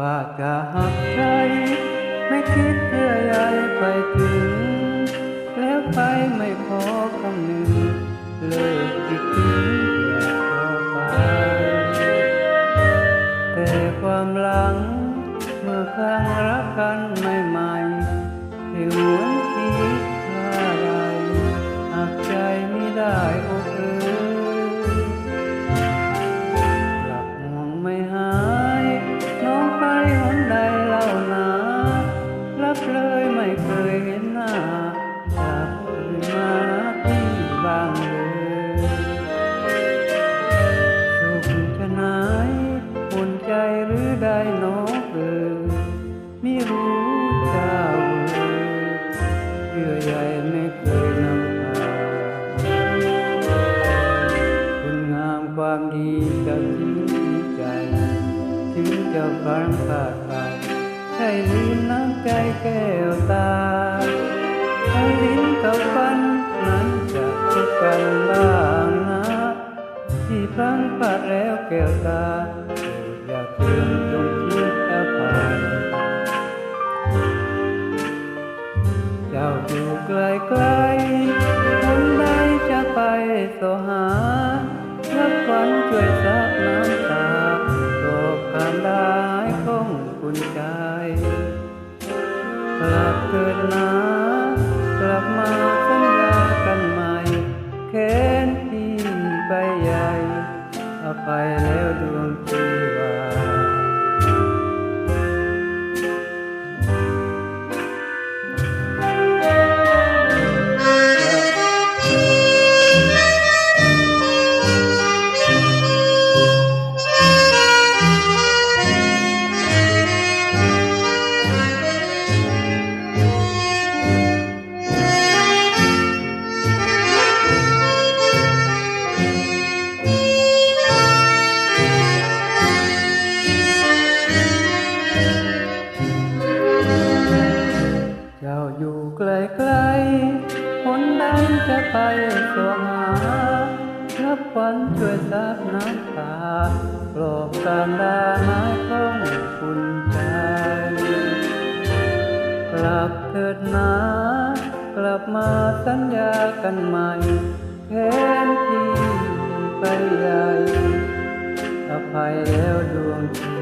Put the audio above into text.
ว่าจะหักใจ ไม่คิดเพื่อใยไปถึง แล้วไปไม่พอคำหนึ่งเลยคิดถึงแต่ความหลัง เมื่อครั้งรักกันใหม่ๆที่หัว ความดีจะทิ้งใจ ถึงจะฟังขาดไปใช่ลืมน้ำใจแก้วตาใช่ลิ้นกับฟันนั้นจะพบกันบ้างนะ ที่พังพลาดแล้วแก้วตาอย่าเคืองจงคิดอภัยเจ้าอยู่ไกลไกลคนใดจะไปสหา วันช่วยซับน้ำตาโรคการได้ของคุณใจกลับเกิดนากลับมาสัญญากันใหม่แค้นที่ไปใหญ่อภัยแล้วดวงใจ จ้าอยู่ไกลไกลๆคนใดจะไปสวงหารับขวัญช่วยซับน้ำตาปลอบการดาหายของคุณใจ กลับเถิดนากลับมาสัญญากันใหม่แค้นที่ไปใหญ่อภัยแล้วดวงชี